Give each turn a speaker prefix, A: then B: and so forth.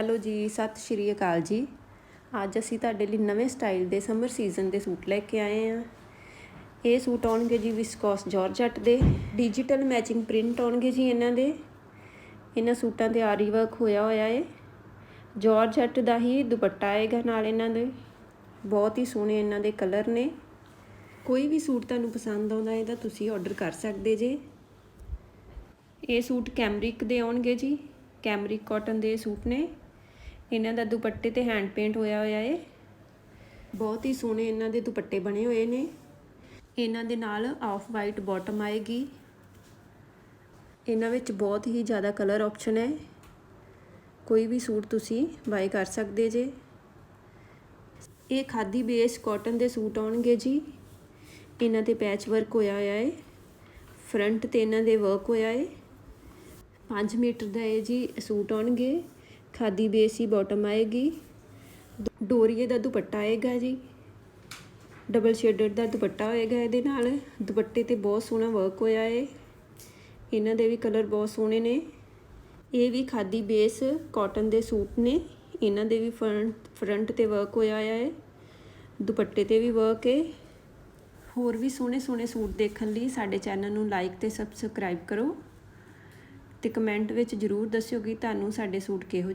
A: Hello ਜੀ, ਸਤਿ ਸ਼੍ਰੀ ਅਕਾਲ ਜੀ। ਅੱਜ ਅਸੀਂ ਤੁਹਾਡੇ ਲਈ ਨਵੇਂ ਸਟਾਈਲ ਦੇ ਸਮਰ ਸੀਜ਼ਨ ਦੇ ਸੂਟ ਲੈ ਕੇ ਆਏ ਆ ਇਹ ਸੂਟ ਆਉਣਗੇ ਜੀ ਵਿਸਕੋਸ ਜਾਰਜਟ ਦੇ, ਡਿਜੀਟਲ ਮੈਚਿੰਗ ਪ੍ਰਿੰਟ ਆਉਣਗੇ ਜੀ ਇਹਨਾਂ ਦੇ। ਇਹਨਾਂ ਸੂਟਾਂ ਤੇ ਆਰੀ ਵਰਕ ਹੋਇਆ ਹੋਇਆ ਏ। ਜਾਰਜਟ ਦਾ ਹੀ ਦੁਪੱਟਾ ਆਏਗਾ ਨਾਲ ਇਹਨਾਂ ਦੇ। ਬਹੁਤ ਹੀ ਸੋਹਣੇ ਇਹਨਾਂ ਦੇ ਕਲਰ ਨੇ। ਕੋਈ ਵੀ ਸੂਟ ਤੁਹਾਨੂੰ ਪਸੰਦ ਆਉਂਦਾ ਹੈ ਤਾਂ ਤੁਸੀਂ ਆਰਡਰ ਕਰ ਸਕਦੇ ਜੇ। ਇਹ ਸੂਟ ਕੈਮਰਿਕ ਦੇ ਆਉਣਗੇ ਜੀ। ਕੈਮਰਿਕ ਕਾਟਨ ਦੇ ਸੂਟ ਨੇ। ਇਹਨਾਂ ਦਾ ਦੁਪੱਟੇ ਤੇ ਹੈਂਡ ਪੇਂਟ ਹੋਇਆ ਹੋਇਆ ਏ। ਬਹੁਤ ਹੀ ਸੋਹਣੇ ਇਹਨਾਂ ਦੇ ਦੁਪੱਟੇ ਬਣੇ ਹੋਏ ਨੇ। ਇਹਨਾਂ ਦੇ ਨਾਲ ਆਫ ਵਾਈਟ ਬਾਟਮ ਆਏਗੀ। ਇਹਨਾਂ ਵਿੱਚ ਬਹੁਤ ਹੀ ਜ਼ਿਆਦਾ ਕਲਰ ਆਪਸ਼ਨ ਹੈ। ਕੋਈ ਵੀ ਸੂਟ ਤੁਸੀਂ ਬਾਈ ਕਰ ਸਕਦੇ ਜੇ। ਇਹ ਖਾਦੀ ਬੇਸ ਕਾਟਨ ਦੇ ਸੂਟ ਆਉਣਗੇ ਜੀ। ਇਹਨਾਂ ਤੇ ਪੈਚ ਵਰਕ ਹੋਇਆ ਹੋਇਆ ਹੈ ਫਰੰਟ ਤੇ ਇਹਨਾਂ ਦੇ ਵਰਕ ਹੋਇਆ ਏ। 5 ਮੀਟਰ ਦਾ ਇਹ ਜੀ ਸੂਟ ਆਉਣਗੇ। ਖਾਦੀ ਬੇਸ ਹੀ ਬਾਟਮ ਆਏਗੀ। ਡੋਰੀਏ ਦਾ ਦੁਪੱਟਾ ਆਏਗਾ ਜੀ। ਡਬਲ ਸ਼ੇਡਡ ਦਾ ਦੁਪੱਟਾ ਹੋਏਗਾ ਇਹਦੇ ਨਾਲ। ਦੁਪੱਟੇ ਤੇ ਬਹੁਤ ਸੋਹਣਾ ਵਰਕ ਹੋਇਆ ਏ। ਇਹਨਾਂ ਦੇ ਵੀ ਕਲਰ ਬਹੁਤ ਸੋਹਣੇ ਨੇ। ਇਹ ਵੀ ਖਾਦੀ ਬੇਸ ਕਾਟਨ ਦੇ ਸੂਟ ਨੇ। ਇਹਨਾਂ ਦੇ ਵੀ ਫਰੰਟ ਫਰੰਟ ਤੇ ਵਰਕ ਹੋਇਆ ਹੋਇਆ ਏ। ਦੁਪੱਟੇ ਤੇ ਵੀ ਵਰਕ ਏ। ਹੋਰ ਵੀ ਸੋਹਣੇ ਸੋਹਣੇ ਸੂਟ ਦੇਖਣ ਲਈ ਸਾਡੇ ਚੈਨਲ ਨੂੰ ਲਾਈਕ ਤੇ ਸਬਸਕ੍ਰਾਈਬ ਕਰੋ। ਤੇ ਕਮੈਂਟ ਵਿੱਚ ਜਰੂਰ ਦੱਸਿਓ ਕਿ ਤੁਹਾਨੂੰ ਸਾਡੇ ਸੂਟ ਕਿਹੋ ਜਿਹੇ